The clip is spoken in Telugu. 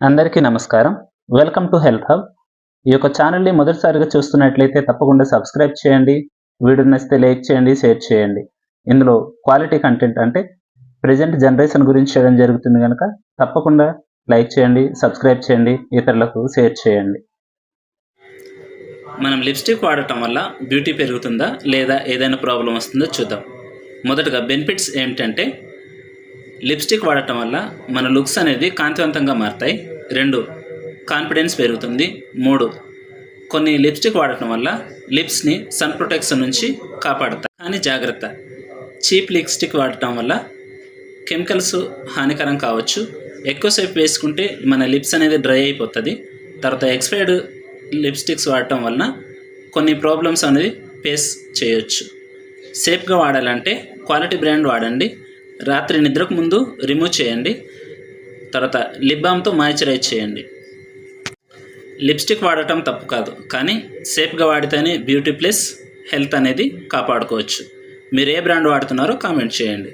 అందరికీ నమస్కారం. వెల్కమ్ టు హెల్త్ హబ్ ఈ యొక్క ఛానల్ని మొదటిసారిగా చూస్తున్నట్లయితే తప్పకుండా సబ్స్క్రైబ్ చేయండి వీడియో నచ్చితే లైక్ చేయండి షేర్ చేయండి. ఇందులో క్వాలిటీ కంటెంట్ అంటే ప్రజెంట్ జనరేషన్ గురించి చేయడం జరుగుతుంది కనుక తప్పకుండా లైక్ చేయండి సబ్స్క్రైబ్ చేయండి ఇతరులకు షేర్ చేయండి. మనం లిప్స్టిక్ వాడటం వల్ల బ్యూటీ పెరుగుతుందా లేదా ఏదైనా ప్రాబ్లం వస్తుందో చూద్దాం. మొదటగా బెనిఫిట్స్ ఏమిటంటే లిప్స్టిక్ వాడటం వల్ల మన లుక్స్ అనేది కాంతివంతంగా మారుతాయి. రెండు కాన్ఫిడెన్స్ పెరుగుతుంది. మూడు కొన్ని లిప్స్టిక్ వాడటం వల్ల లిప్స్ని సన్ ప్రొటెక్షన్ నుంచి కాపాడుతాయి. కానీ జాగ్రత్త చీప్ లిప్స్టిక్ వాడటం వల్ల కెమికల్స్ హానికరం కావచ్చు. ఎక్కువసేపు వేసుకుంటే మన లిప్స్ అనేది డ్రై అయిపోతుంది. తర్వాత ఎక్స్పైర్డ్ లిప్స్టిక్స్ వాడటం వలన కొన్ని ప్రాబ్లమ్స్ అనేది ఫేస్ చేయొచ్చు. సేఫ్గా వాడాలంటే క్వాలిటీ బ్రాండ్ వాడండి. రాత్రి నిద్రకు ముందు రిమూవ్ చేయండి. తర్వాత లిప్ బామ్తో మాయిశ్చరైజ్ చేయండి. లిప్స్టిక్ వాడటం తప్పు కాదు. కానీ సేఫ్గా వాడితేనే బ్యూటీ ప్లస్ హెల్త్ అనేది కాపాడుకోవచ్చు. మీరు ఏ బ్రాండ్ వాడుతున్నారో కామెంట్ చేయండి.